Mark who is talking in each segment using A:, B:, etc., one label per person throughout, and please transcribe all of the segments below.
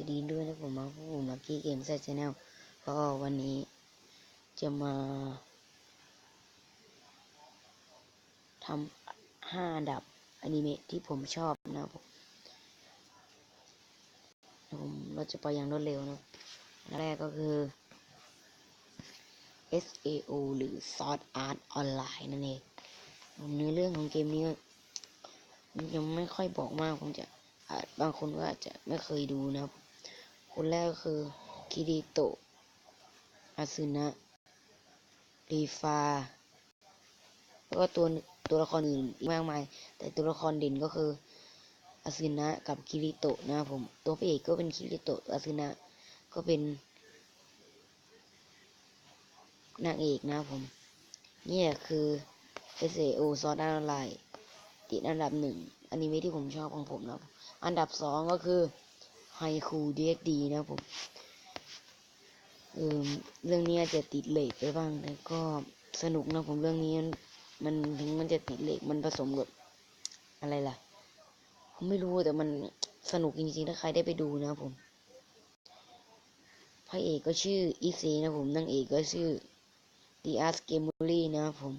A: วัสดีด้วยนะผมมาพวกผมากี้เกมแซชแนลก็วันนี้จะมาทำห้าอันดับอนิเมะที่ผมชอบนะผมผมเราจะไปอย่างรวดเร็วนะแรกก็คือ SAO หรือ Sword Art Online นั่นเองผมเนื้อเรื่องของเกมนี้ยังไม่ค่อยบอกมากผมจะบางคนก็อาจจะไม่เคยดูนะครับ คนแรกก็คือคิริโตะอาซึนะรีฟา แล้วก็ตัวตัวละครอื่นอีกมากมาย แต่ตัวละครเด่นก็คืออาซึนะกับคิริโตะนะครับผม ตัวพระเอกก็เป็นคิริโตะอาซึนะก็เป็นนางเอกนะครับผมเนี่ยคือ SAO ซอสออนไลน์ติดอันดับหนึ่งอนิเมะที่ผมชอบของผมนะอันดับสองก็คือ ไฮคูดีเอ็กดีนะผมเออเรื่องนี้อาจจะติดเหลทไปบ้างแต่ก็สนุกนะผมเรื่องนี้มันถึงมันจะติดเหลทมันผสมกับอะไรล่ะ ผมไม่รู้แต่มันสนุกจริงๆถ้าใครได้ไปดูนะผมพระเอกก็ชื่ออีซีนะผมนางเอกก็ชื่อดีอาร์สเกมูรี่นะผม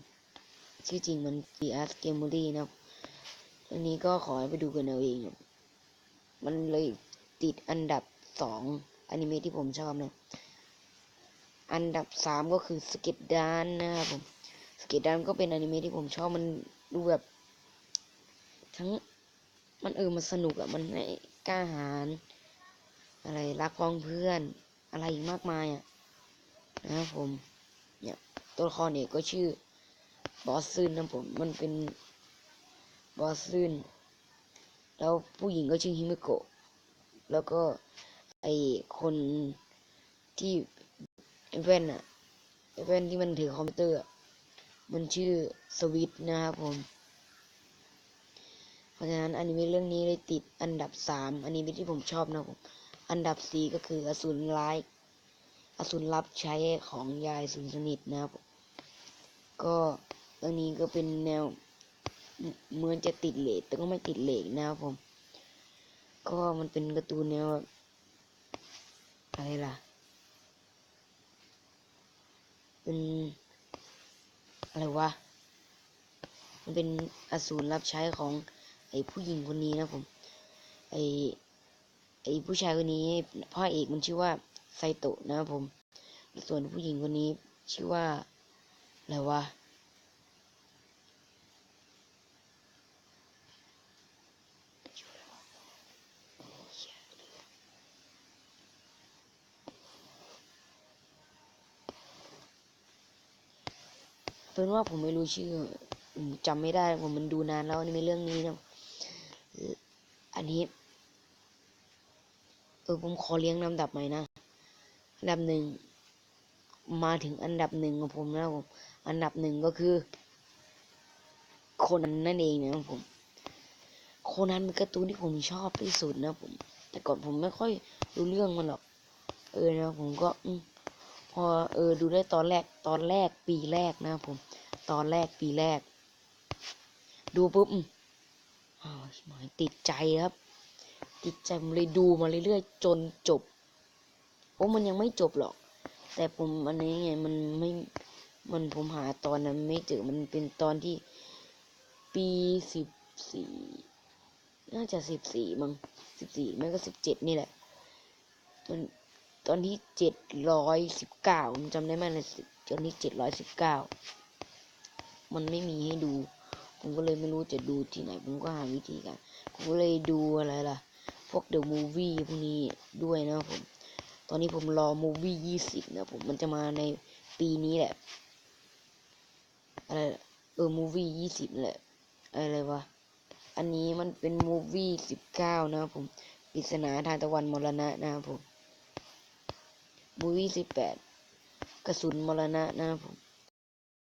A: ชื่อจริงมันดีอาร์สเกมูรี่นะครับเรื่องนี้ก็ขอให้ไปดูกันเอาเอง มันเลย ติดอันดับสองอนิเมะที่ผมชอบนะอันดับสามก็คือสเก็ตดานนะครับผมสเก็ตดานก็เป็นอนิเมะที่ผมชอบมันดูแบบทั้งมันเออมันสนุกอะมันให้กล้าหาญอะไรรักพ้องเพื่อนอะไรอีกมากมายอะนะครับผมเนี่ยตัวละครเอกก็ชื่อบอสซึนนะผมมันเป็นบอสซึนแล้วผู้หญิงก็ชื่อฮิมิโกะ แล้วก็ไอคนที่แว่นอะแว่นที่มันถือคอมพิวเตอร์อะมันชื่อสวิตนะครับผม เพราะฉะนั้นอนิเมะเรื่องนี้เลยติดอันดับสามอนิเมะที่ผมชอบนะครับผม อันดับสี่ก็คืออสูรร้าย อสูรรับใช้ของยายสุนสนิทนะครับ ก็เรื่องนี้ก็เป็นแนวเหมือนจะติดเลทแต่ก็ไม่ติดเลทนะครับผม ก็มันเป็นการ์ตูนแนวแบบอะไรล่ะ เป็นอะไรวะ มันเป็นอสูรรับใช้ของ ไอ้ผู้หญิงคนนี้นะผม ไอ้ไอ้ผู้ชายคนนี้พ่อเอกมันชื่อว่าไซโตะนะครับผม ส่วนผู้หญิงคนนี้ชื่อว่าอะไรวะ เป็นว่าผมไม่รู้ชื่อจำไม่ได้ผมมันดูนานแล้วในเรื่องนี้นะอันนี้ เออผมขอเลี้ยงลำดับใหม่นะอันดับหนึ่งมาถึงอันดับหนึ่งของผมนะผมอันดับหนึ่งก็คือ คนันนั่นเองนะผมโคนันเป็นการ์ตูนที่ผมชอบที่สุดนะผม แต่ก่อนผมไม่ค่อยรู้เรื่องมันหรอก เออนะผมก็อม พอเออดูได้ตอนแรกตอนแรกปีแรกนะผม ตอนแรกปีแรก ดูปุ๊บอืมอ้าวหมายติดใจครับ ติดใจผมเลยดูมาเรื่อยๆจนจบโอ้มันยังไม่จบหรอก แต่ผมอันนี้ไงมันไม่มันผมหาตอนนั้นไม่เจอมันเป็นตอนที่ปีสิบสี่น่าจะสิบสี่มั้งสิบสี่ไม่ก็สิบเจ็ดนี่แหละตอน ตอนที่เจ็ดร้อยสิบเก้าจำได้ไหมเลยตอนที่เจ็ดร้อยสิบเก้ามันไม่มีให้ดู ผมก็เลยไม่รู้จะดูที่ไหน ผมก็หาวิธีการผมก็เลยดูอะไรล่ะ พวกเดอะมูฟวี่พวกนี้ด้วยนะผม ตอนนี้ผมรอมูฟวี่ยี่สิบนะผม มันจะมาในปีนี้แหละ อะไรเออมูฟวี่ยี่สิบแหละ อะไรวะ อันนี้มันเป็นมูฟวี่สิบเก้านะครับผมปริศนาทานตะวันมรณะนะครับผม บุรีสิบแปดกระสุนมรณะนะครับผม